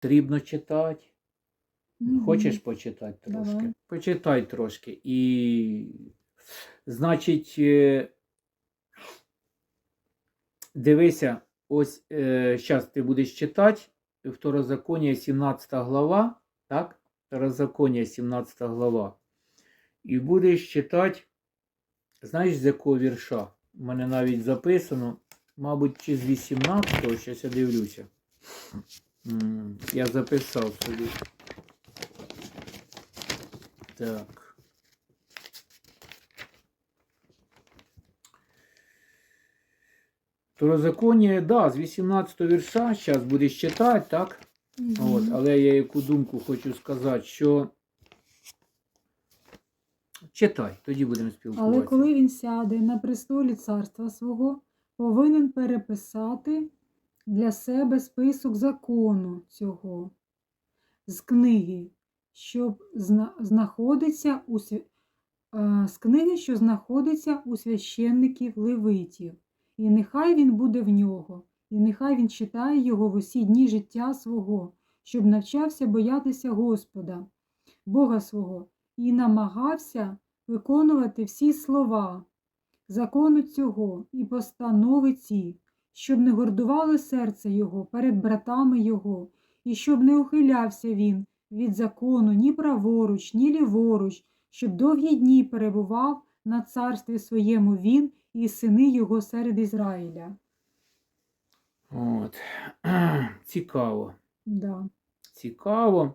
Потрібно читати. Мгм. Хочеш почитати трошки? Давай. Почитай трошки. І, значить, е, дивися, ось зараз ти будеш читати Второзаконія 17 глава, так? Второзаконія 17 глава. І будеш читати, знаєш, з якого вірша? У мене навіть записано, мабуть, чи з 18-го, зараз я дивлюся. Я записав собі. Так. Второзаконие, да, з 18 вірша, зараз будеш читати, так? Мгм. От, але я яку думку хочу сказати, що читай, тоді будемо спілкуватися. Але коли він сяде на престолі царства свого, повинен переписати для себе список закону цього з книги, що знаходиться у е, з книги, що знаходиться у священників левитів. І нехай він буде в нього, і нехай він читає його в усі дні життя свого, щоб навчався боятися Господа, Бога свого, і намагався виконувати всі слова закону цього і постанови ці, щоб не гордувало серце його перед братами його, і щоб не ухилявся він від закону ні праворуч, ні ліворуч, щоб довгі дні перебував на царстві своєму він і сини його серед Ізраїля. От. Цікаво. Да. Цікаво.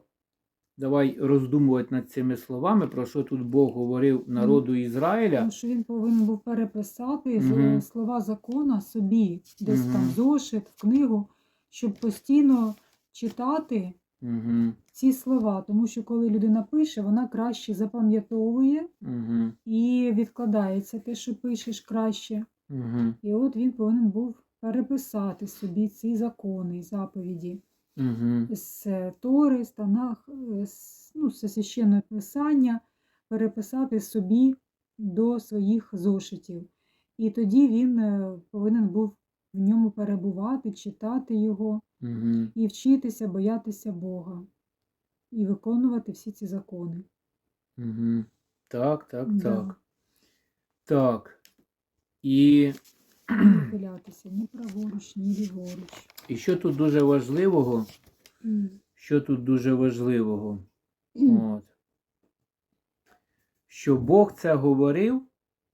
Давай роздумувати над цими словами, про що тут Бог говорив народу Ізраїля. Тому що він повинен був переписати Мгм. слова закона собі, десь там зошит, в книгу, щоб постійно читати Угу, ці слова. Тому що коли людина пише, вона краще запам'ятовує угу, і відкладається те, що пишеш краще. угу, І от він повинен був переписати собі ці закони і заповіді угу. з е, Тори, з Танах, е, з, ну, з священного писання, переписати собі до своїх зошитів. І тоді він е, повинен був в ньому перебувати, читати його Угу. і вчитися боятися Бога, і виконувати всі ці закони. Угу. Так, так, Да. так. Так. І, Не праворуч, ні ліворуч. І що тут дуже важливого? Що тут дуже важливого? От. Що Бог це говорив,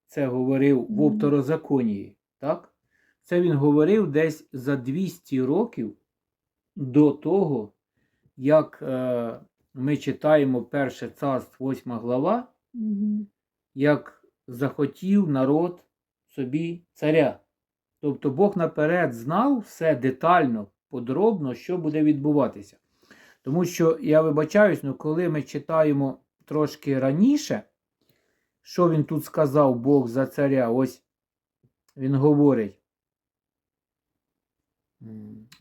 це говорив в Мгм. второзаконії, так? Це він говорив десь за 200 років до того, як е, ми читаємо перше царство, 8 глава, як захотів народ собі царя. Тобто Бог наперед знав все детально, подробно, що буде відбуватися. Тому що я вибачаюсь, ну коли ми читаємо трошки раніше, що він тут сказав Бог за царя, ось він говорить.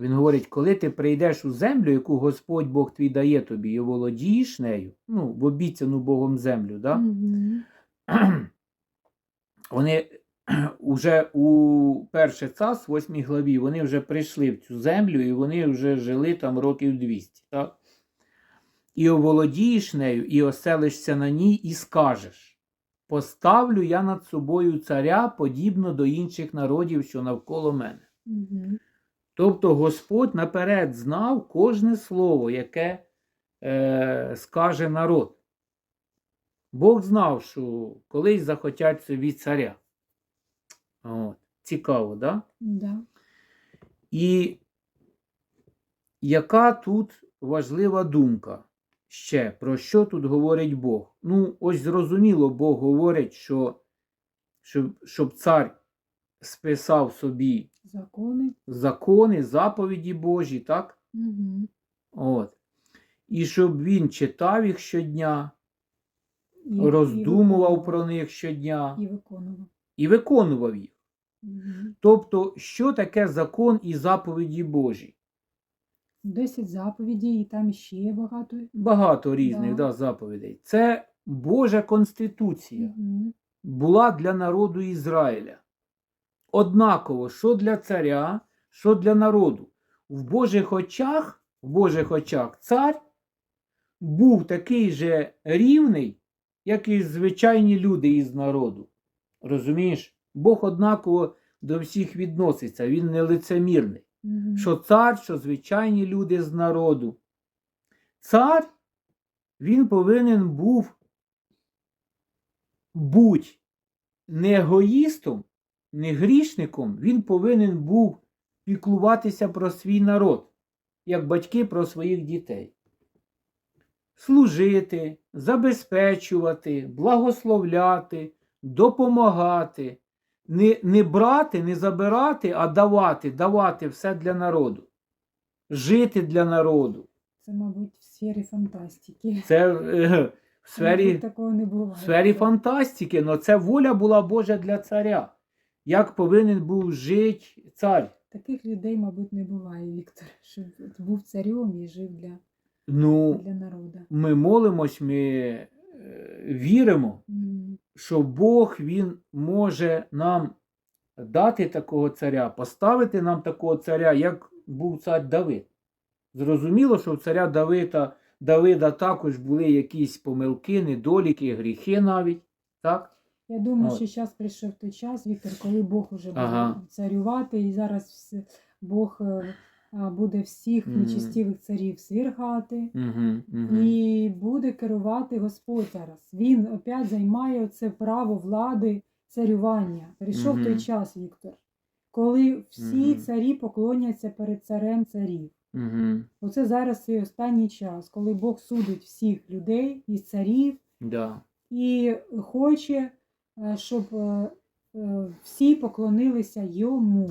Він говорить, коли ти прийдеш у землю, яку Господь Бог твій дає тобі, і володієш нею, ну, в обіцяну Богом землю, да? Мгм. вони вже у перше царств, 8 главі, вони вже прийшли в цю землю і вони вже жили там років 200. Так? І оволодієш нею, і оселишся на ній, і скажеш: Поставлю я над собою царя, подібно до інших народів, що навколо мене. Мгм. Тобто Господь наперед знав кожне слово, яке е, скаже народ. Бог знав, що колись захотять собі царя. От. Цікаво, да? Да. І яка тут важлива думка ще, про що тут говорить Бог? Ну, ось зрозуміло, Бог говорить, що щоб, щоб цар списав собі Закони. закони, заповіді Божі, так? Мгм. От. І щоб він читав їх щодня, І- і роздумував виконував. про них щодня І виконував. І виконував їх. Тобто, що таке закон і заповіді Божі? Десять заповідей, і там ще багато. Багато різних Да. да, заповідей. Це Божа конституція Мгм. була для народу Ізраїля. Однаково, що для царя, що для народу. В Божих очах в Божих очах цар був такий же рівний, як і звичайні люди із народу. Розумієш? Бог однаково до всіх відноситься, він не лицемірний. Мгм. Що цар, що звичайні люди з народу. Цар, він повинен був бути не егоїстом, не грішником, він повинен був піклуватися про свій народ, як батьки про своїх дітей. Служити, забезпечувати, благословляти, допомагати, не, не брати, не забирати, а давати, давати все для народу. Жити для народу. Це, мабуть, в сфері фантастики. Це е, в сфері, Мабуть, такого не буває. в сфері фантастики, але це воля була Божа для царя. Як повинен був жити цар? Таких людей, мабуть, не буває, Віктор, щоб був царем і жив для, Ну, для народу. ми молимось, ми віримо, що Бог він може нам дати такого царя, поставити нам такого царя, як був цар Давид. Зрозуміло, що в царя Давида, Давида також були якісь помилки, недоліки, гріхи навіть. Так? Я думаю, От. що зараз прийшов той час, Віктор, коли Бог уже буде Ага. царювати, і зараз Бог е, буде всіх Мгм. нечистивих царів свергати. Угу, угу. І буде керувати Господь зараз. Він опять займає це право влади царювання. Прийшов той час, Віктор, коли всі Мгм. царі поклоняться перед царем царів. Угу. Оце зараз цей останній час, коли Бог судить всіх людей і царів Да. і хоче, е, щоб е, всі поклонилися йому,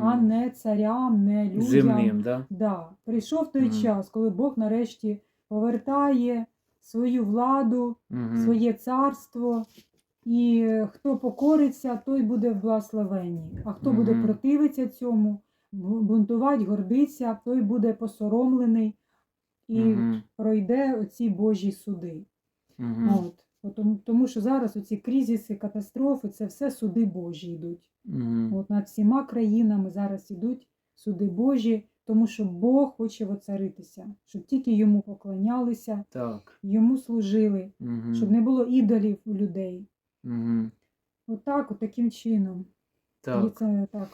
а не царям, не людям. Земним, да? Да. Прийшов той Мгм. час, коли Бог нарешті повертає свою владу, Угу. своє царство. І е, хто покориться, той буде в благословенні. А хто буде противитися цьому, бунтувати, гордиться, той буде посоромлений і Мгм. пройде оці Божі суди. Мгм. От. От Тому, що зараз оці кризиси, катастрофи це все суди Божі йдуть. Мгм. От над всіма країнами зараз ідуть суди Божі, тому що Бог хоче воцаритися, щоб тільки йому поклонялися, Так. йому служили, Мгм. щоб не було ідолів у людей. Мгм. Отак, от таким чином. І це так.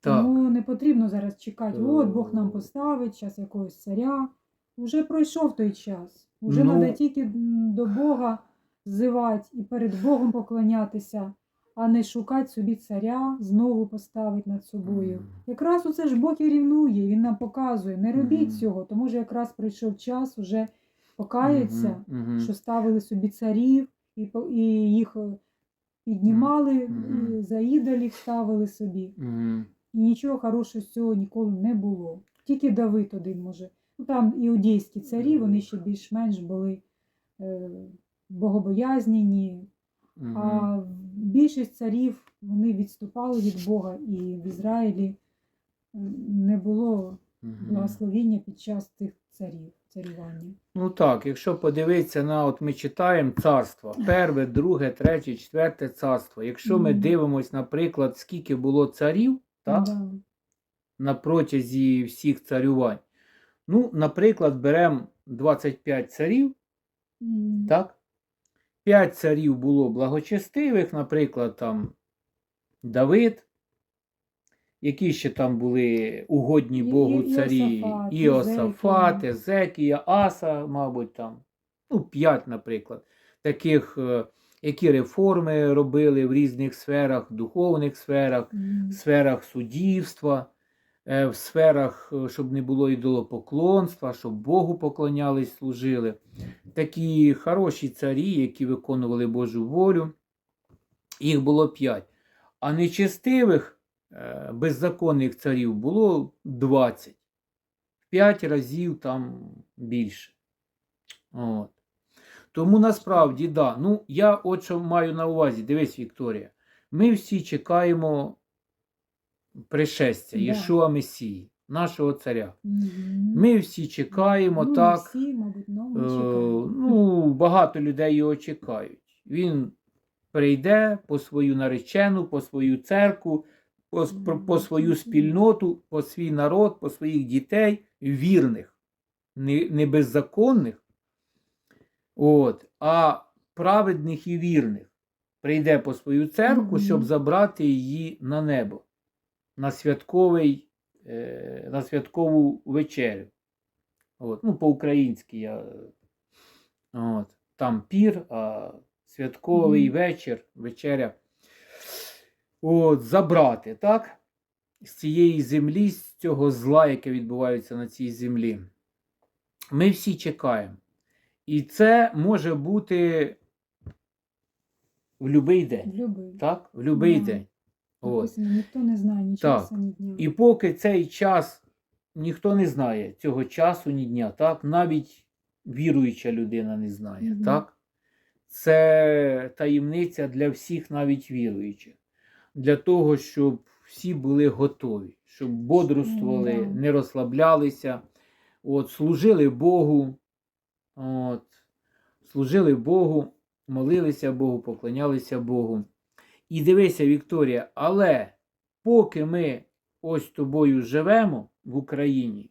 Так. Тому не потрібно зараз чекати, Е. от Бог нам поставить час якогось царя. Уже пройшов той час. Уже Ну. треба тільки до Бога зивати і перед Богом поклонятися, а не шукати собі царя, знову поставити над собою. Якраз оце ж Бог і рівнує, він нам показує. Не робіть цього, тому що якраз прийшов час уже покаяться, що ставили собі царів і, і їх е, піднімали, і за ідолів ставили собі. І нічого хорошого з цього ніколи не було. Тільки Давид один може. Ну там іудейські царі, вони ще більш-менш були е, богобоязнені, а більшість царів вони відступали від Бога, і в Ізраїлі е, не було благословіння під час тих царів, царювання. Ну так, якщо подивитися на, от ми читаємо царство, перше, друге, третє, четверте царство. Якщо ми Мгм. дивимось, наприклад, скільки було царів, так, Да. на протязі всіх царювань. Ну, наприклад, беремо 25 царів, М. так? 5 царів було благочестивих, наприклад, там Давид, які ще там були угодні І- Богу і- царі, Іосафат, Езекія. Аса, мабуть, там, ну, 5, наприклад, таких, е, які реформи робили в різних сферах, духовних сферах, в сферах суддівства, в сферах, е, щоб не було ідолопоклонства, щоб Богу поклонялись, служили. Такі хороші царі, які виконували Божу волю. Їх було п'ять. А нечестивих, е, беззаконних царів було 20. В п'ять разів там більше. От. Тому насправді, да. Ну, я от що маю на увазі, дивись, Вікторія. Ми всі чекаємо пришестя Да. Єшуа Месії, нашого царя. Мгм. Ми всі чекаємо ну, так. всі, мабуть, ну, Е, ну, багато людей його чекають. Він прийде по свою наречену, по свою церкву, по, с- по свою спільноту, по свій народ, по своїх дітей, вірних, не, не беззаконних, от, а праведних і вірних. Прийде по свою церкву, щоб забрати її на небо, на, святковий, е, на святкову вечерю. От, ну, по-українськи я. От, там пір, а святковий Мгм. вечір, вечеря. От, забрати, так? З цієї землі, з цього зла, яке відбувається на цій землі. Ми всі чекаємо. І це може бути в будь-який день. Любий. Так? В будь-який Да. день. От. Ніхто не знає ні Так. часу, ні дня. І поки цей час ніхто не знає цього часу, ні дня, так? Навіть віруюча людина не знає, Мгм. так? Це таємниця для всіх, навіть віруючих. Для того, щоб всі були готові, щоб бодрствували, Да. не розслаблялися, от, служили Богу, от, служили Богу, молилися Богу, поклонялися Богу. І дивися, Вікторія, але поки ми ось тобою живемо в Україні,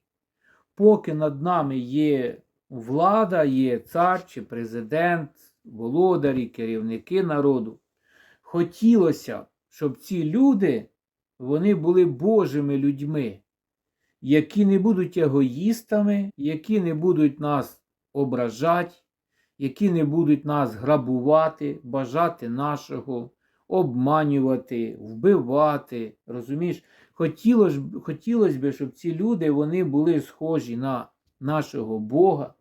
поки над нами є влада, є цар чи президент, володарі, керівники народу, хотілося, щоб ці люди вони були Божими людьми, які не будуть егоїстами, які не будуть нас ображати, які не будуть нас грабувати, бажати нашого, обманювати, вбивати. Розумієш? Хотілося б, хотілося б, щоб ці люди вони були схожі на нашого Бога,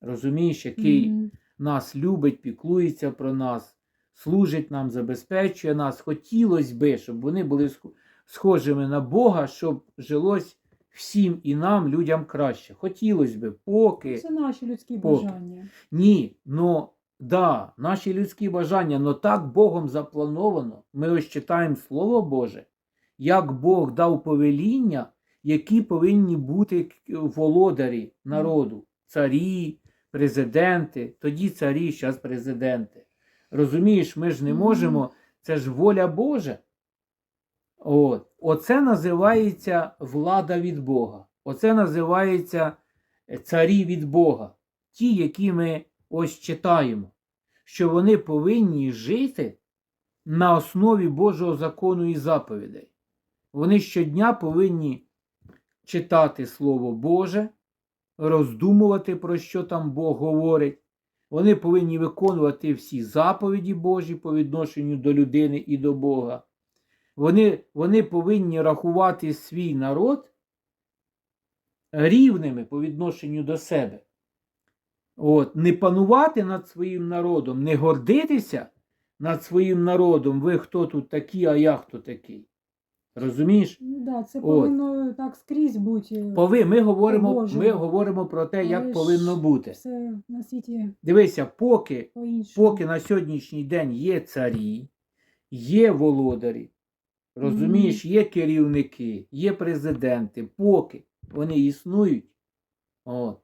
розумієш, який Мгм. нас любить, піклується про нас, служить нам, забезпечує нас. Хотілося би, щоб вони були схожими на Бога, щоб жилось всім і нам, людям краще. Хотілося би, поки. Це наші людські Поки. бажання. Ні, ну да, наші людські бажання, но так Богом заплановано. Ми ось читаємо Слово Боже, як Бог дав повеління, які повинні бути володарі народу, царі, президенти, тоді царі, зараз президенти. Розумієш, ми ж не можемо, це ж воля Божа. От. Оце називається влада від Бога. Оце називається царі від Бога. Ті, які ми ось читаємо, що вони повинні жити на основі Божого закону і заповідей. Вони щодня повинні читати Слово Боже, роздумувати, про що там Бог говорить. Вони повинні виконувати всі заповіді Божі по відношенню до людини і до Бога. Вони, вони повинні рахувати свій народ рівними по відношенню до себе. От, не панувати над своїм народом, не гордитися над своїм народом, ви хто тут такі, а я хто такий. Розумієш? Ну, да, це От. повинно так скрізь бути. Пови, ми, говоримо, Боже. ми говоримо про те, Але як повинно бути. Все на світі Дивися, поки, поки на сьогоднішній день є царі, є володарі, розумієш, є керівники, є президенти, поки вони існують. От.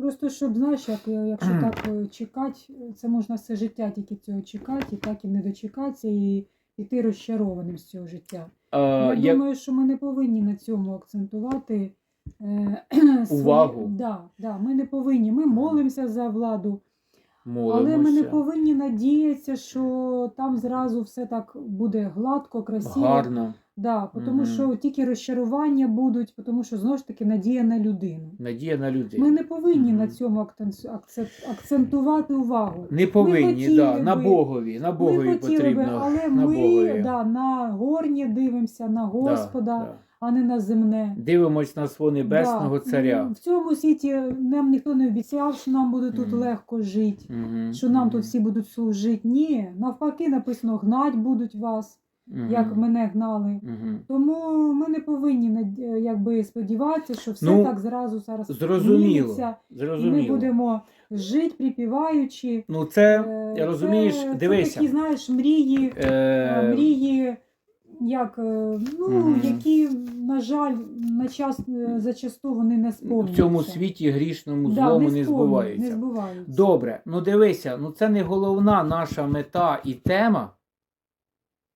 Просто щоб, знаєш, як, е, якщо так е, чекати, це можна все життя тільки цього чекати, і так і не дочекатися, і піти розчарованим з цього життя. А, Я як- думаю, що ми не повинні на цьому акцентувати е, Увагу. Да, да, ми не повинні. Ми молимося за владу, молимося. але ми не повинні надіятися, що там зразу все так буде гладко, красиво. Гарно. Да, тому Мгм. що тільки розчарування будуть, тому що знову ж таки надія на людину. Надія на людей. Ми не повинні на Мгм. цьому акцент- акцентувати увагу. Не повинні, хотіли да, на би- Богові. На Богові ми хотіли потрібно. би, але на ми Богові. да, на горнє дивимося, на Да, Господа, да. а не на земне. Дивимось на свого небесного Да. царя. В цьому світі нам ніхто не обіцяв, що нам буде тут Мгм. легко жити, Мгм, що нам мгм, тут всі будуть служити. Ні, навпаки, написано, гнать будуть вас, мгм, як мене гнали. мгм. Тому ми не повинні над- якби, сподіватися, що все Ну, так зразу зараз Зрозуміло. і ми Зрозуміло. будемо жити, припіваючи. Ну це, Е, розумієш, це, дивися. Це такі, знаєш, мрії, е, Е, мрії, як, е, ну, Мгм. які, на жаль, на час, е, зачасту вони не в цьому світі грішному Да, злому не сповню- збуваються. Не збуваються. Добре, ну дивися, ну це не головна наша мета і тема.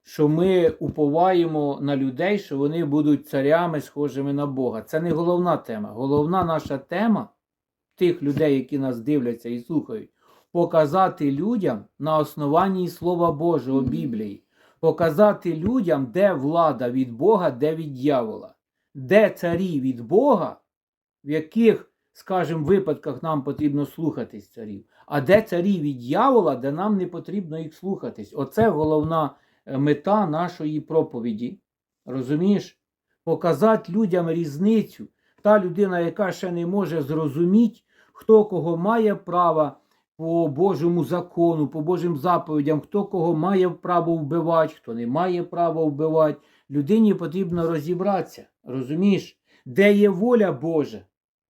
Що ми уповаємо на людей, що вони будуть царями, схожими на Бога. Це не головна тема. Головна наша тема тих людей, які нас дивляться і слухають, показати людям на основанні Слова Божого Біблії, показати людям, де влада від Бога, де від дьявола, де царі від Бога, в яких, скажімо, випадках нам потрібно слухатись царів, а де царі від дьявола, де нам не потрібно їх слухатись. Оце головна мета нашої проповіді. Розумієш? Показати людям різницю. Та людина, яка ще не може зрозуміти, хто кого має право по Божому закону, по Божим заповідям, хто кого має право вбивати, хто не має права вбивати. Людині потрібно розібратися. Розумієш? Де є воля Божа?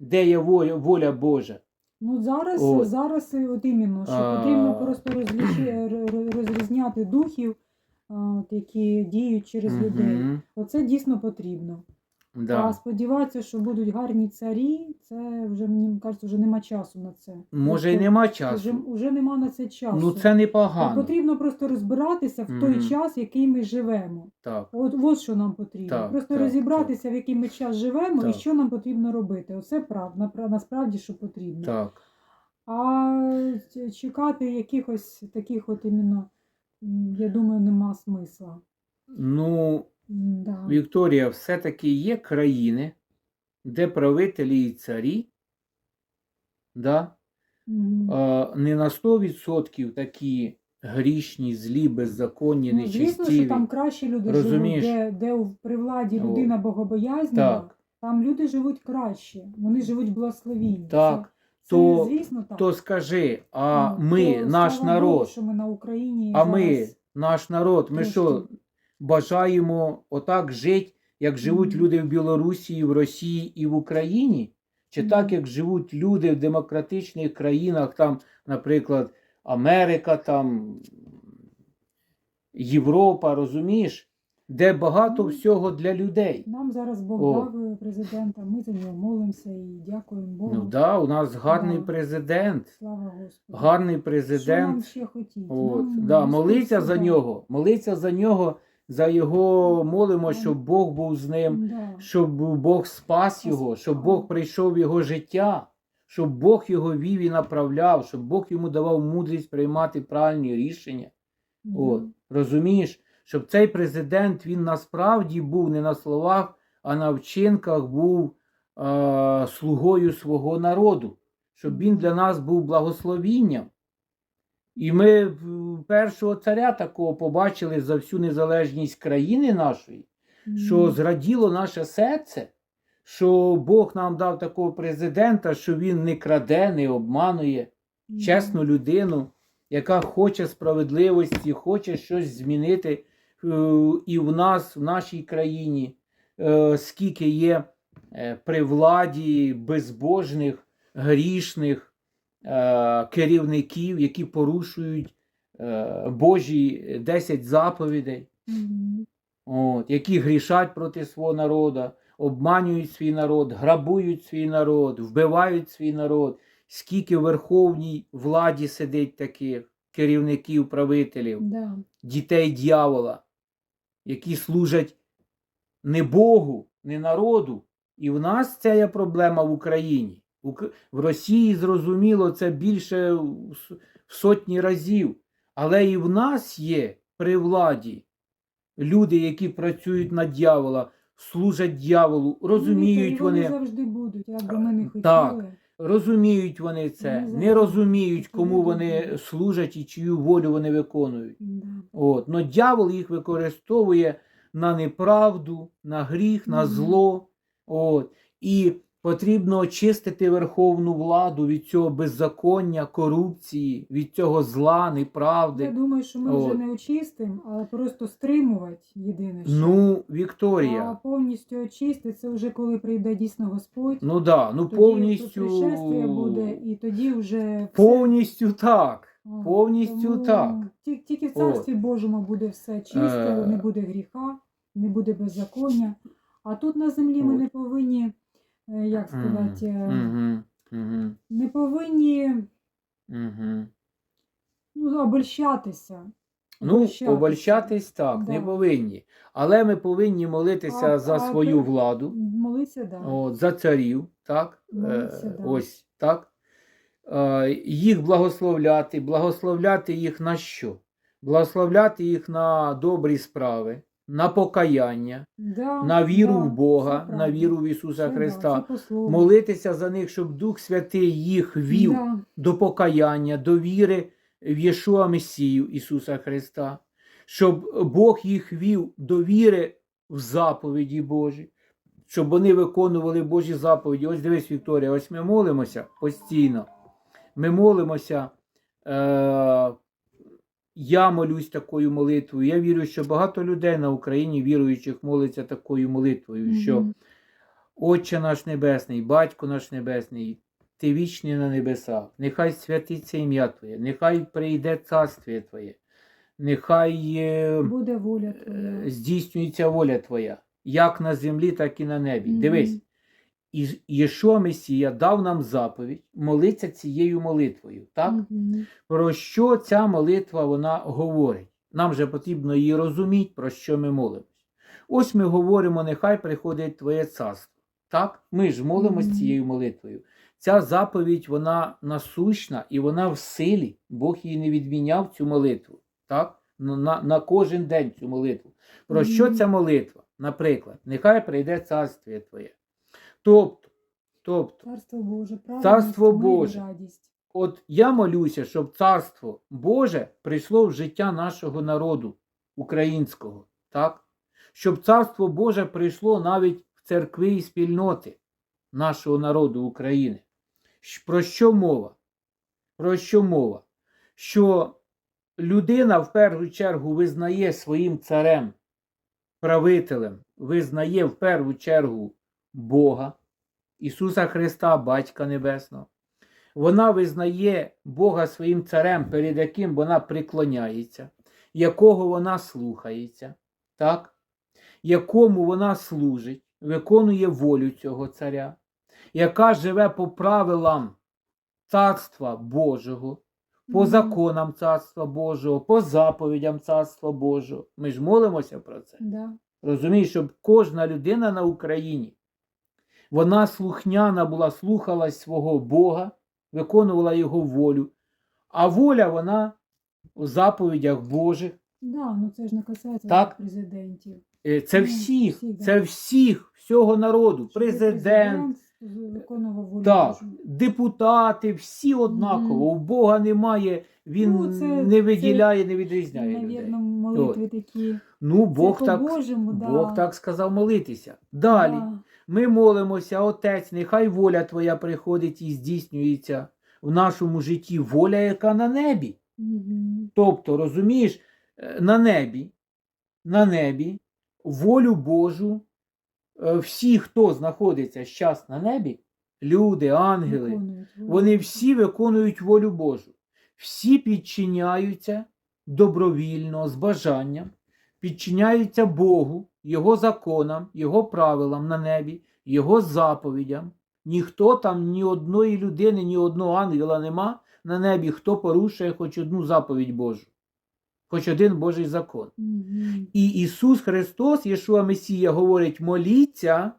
Де є воля, воля Божа? Ну зараз, От. зараз от іменно, що А. потрібно просто розрізняти духів, от, які діють через людей. Оце дійсно потрібно. А сподіватися, що будуть гарні царі, це вже мені кажеться, вже нема часу на це. Може, і Тобто, нема часу. вже нема на це часу. Ну, це непогано. Потрібно просто розбиратися в той Мгм. час, в який ми живемо. Так. От, от що нам потрібно. Так, просто так, розібратися, в який ми час живемо і що нам потрібно робити. Оце правда, насправді, що потрібно. Так. А чекати якихось таких от іменно, я думаю, нема смисла. Ну, Да. Вікторія, все-таки є країни, де правителі і царі, да, Мгм. а, не на 100% такі грішні, злі, беззаконні, Ну, звісно, що там кращі люди Розумієш? живуть, де, де при владі людина богобоязнена, там люди живуть краще, вони живуть благословінні. Так. То- звісно, так. То скажи, а Ну, ми, то, наш Богу, народ, що ми на Україні а ми, наш народ, ми трошки- що, бажаємо отак жити, як живуть Мгм. люди в Білорусі, в Росії і в Україні? Чи так, як живуть люди в демократичних країнах, там, наприклад, Америка, там, Європа, розумієш? Де багато Ну, всього для людей. нам зараз Бог О. дав е, президента, ми за нього молимося і дякуємо Богу. Ну да, у нас гарний Да. президент. Слава Господу. Гарний Що нам президент. ще хотіть? От, Нам да, молиться за нього, молиться за нього, за його молимо, щоб Бог був з ним, Да. щоб Бог спас його, щоб Бог прийшов в його життя, щоб Бог його вів і направляв, щоб Бог йому давав мудрість приймати правильні рішення. От, Мгм. розумієш, щоб цей президент він насправді був не на словах, а на вчинках був е, слугою свого народу, щоб він для нас був благословінням. І ми першого царя такого побачили за всю незалежність країни нашої, що зраділо наше серце, що Бог нам дав такого президента, що він не краде, не обманує чесну людину, яка хоче справедливості, хоче щось змінити і в нас, в нашій країні, е, скільки є е, при владі безбожних, грішних е, керівників, які порушують е, Божі 10 заповідей, Мгм. от, які грішать проти свого народу, обманюють свій народ, грабують свій народ, вбивають свій народ. Скільки в верховній владі сидить таких керівників, правителів, Да. дітей дьявола, які служать не Богу, не народу. І в нас ця є проблема в Україні. В Росії, зрозуміло, це більше в сотні разів. Але і в нас є при владі люди, які працюють на дьявола, служать дьяволу, розуміють Ну, вони вони. завжди будуть, як би ми не хотіли. Так. Розуміють вони це, не розуміють, кому вони служать і чию волю вони виконують. От. Но дьявол їх використовує на неправду, на гріх, на зло. От. І потрібно очистити верховну владу від цього беззаконня, корупції, від цього зла, неправди. Я думаю, що ми вже не очистимо, але просто стримувати єдине. Що. Ну, а повністю очистити це вже коли прийде дійсно Господь. ну да, ну тоді повністю. буде, і тоді вже все. Повністю так. О, повністю тому так. Тільки в царстві Божому буде все чисто, Е. не буде гріха, не буде беззаконня. А тут на землі ми От. не повинні, як сказати, е, не повинні угу. ну, обольщатися. Ну, обольщатись так, не повинні. Але ми повинні молитися А- за а свою ти- владу, Молиться, да. от, за царів, так? Молитися, Е, да. Ось так. Е, Їх благословляти, благословляти їх на що? Благословляти їх на добрі справи, на покаяння, Да, на віру да, в Бога, на віру в Ісуса Це Христа. слову. Молитися за них, щоб Дух Святий їх вів Да. до покаяння, до віри в Єшуа Месію Ісуса Христа, щоб Бог їх вів до віри в заповіді Божі, щоб вони виконували Божі заповіді. Ось дивись, Вікторія, ось ми молимося постійно. Ми молимося. Е- я молюсь такою молитвою. Я вірю, що багато людей на Україні віруючих моляться такою молитвою, що Отче наш Небесний, Батько наш Небесний, Ти вічний на небесах, нехай святиться ім'я Твоє, нехай прийде царствіє Твоє, нехай е, Буде воля е, твоя. здійснюється воля Твоя, як на землі, так і на небі. Дивись, і Єшуа Месія дав нам заповідь молитися цією молитвою. Так? Мгм. Про що ця молитва вона говорить? Нам же потрібно її розуміти, про що ми молимось. Ось ми говоримо, нехай приходить Твоє царство. Так? Ми ж молимось Мгм. цією молитвою. Ця заповідь, вона насущна і вона в силі. Бог її не відміняв цю молитву. Так? На, на, кожен день цю молитву. Про що ця молитва? Наприклад, нехай прийде царствіє Твоє. Тобто, тобто, Царство Боже, Царство Боже. радість. От я молюся, щоб царство Боже прийшло в життя нашого народу українського, так? Щоб царство Боже прийшло навіть в церкви і спільноти нашого народу України. Про що мова? Про що мова? Що людина в першу чергу визнає своїм царем, правителем, визнає в першу чергу Бога, Ісуса Христа, Батька Небесного вона визнає Бога своїм царем, перед яким вона преклоняється, якого вона слухається, так? якому вона служить, виконує волю цього царя, яка живе по правилам Царства Божого, по законам Царства Божого, по заповідям Царства Божого. Ми ж молимося про це. Да. Розумієш, щоб кожна людина на Україні, вона слухняна була, слухалась свого Бога, виконувала його волю. А воля вона у заповідях Божих. Да, ну це ж не касається Так. президентів. Е, Це Ну, всіх, всі, да. це всіх, всього народу. Щоб Президент, волю так, депутати, всі однаково. У Бога немає, він Ну, це- не виділяє, не відрізняє людей. Навірно, молитви такі. Ну, Бог це так, по-божому, да. Бог так сказав молитися. Далі. Да. Ми молимося, Отець, нехай воля Твоя приходить і здійснюється в нашому житті воля, яка на небі. Тобто, розумієш, е, на небі, на небі, волю Божу, е, всі, хто знаходиться зараз на небі, люди, ангели, вони всі виконують волю Божу. Всі підчиняються добровільно, з бажанням, підчиняються Богу, Його законам, Його правилам на небі, Його заповідям. Ніхто там, ні одної людини, ні одного ангела нема на небі, хто порушує хоч одну заповідь Божу, хоч один Божий закон. І Ісус Христос, Єшуа Месія, говорить: моліться,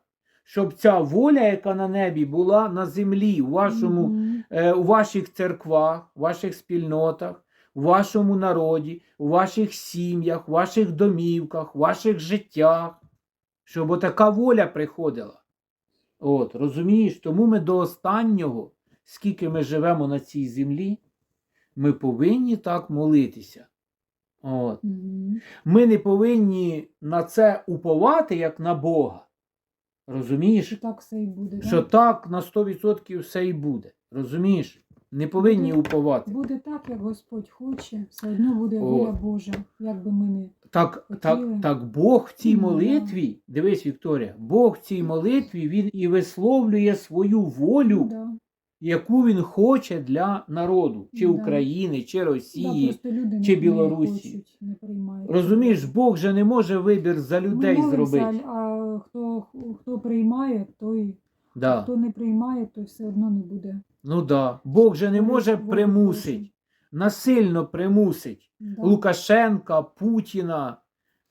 щоб ця воля, яка на небі, була на землі, у вашому Мгм. е, у ваших церквах, у ваших спільнотах, у вашому народі, у ваших сім'ях, у ваших домівках, у ваших життях, щоб отака воля приходила. От, розумієш, тому ми до останнього, скільки ми живемо на цій землі, ми повинні так молитися. От. Ми не повинні на це уповати, як на Бога. Розумієш? Що так все і буде. що так на 100% все і буде. Розумієш? Не повинні Буде- уповати. Буде так, як Господь хоче, все одно буде О. воля Божа, як би ми не. Так, так, Хотіли. так Бог в цій Ну, да. молитві, дивись, Вікторія, Бог в цій молитві він і висловлює свою волю, Да. яку він хоче для народу, чи Да. України, чи Росії. люди чи не, Білорусі. хочуть, не. Розумієш, Бог же не може вибір за людей молимося, зробити. А хто, хто приймає, той, Да. хто не приймає, той все одно не буде. Ну да. Бог же не може волю примусити насильно примусить Да. Лукашенка, Путіна,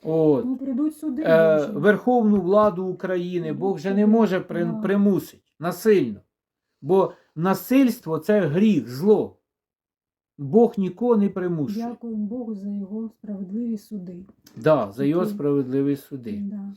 от, Ну, прийдуть суди. е. Верховну владу України, Бог же не може при, да. примусить насильно. Бо насильство це гріх, зло. Бог нікого не примушує. Дякуємо Богу за його справедливі суди. Да, за його Окей. справедливі суди. Да.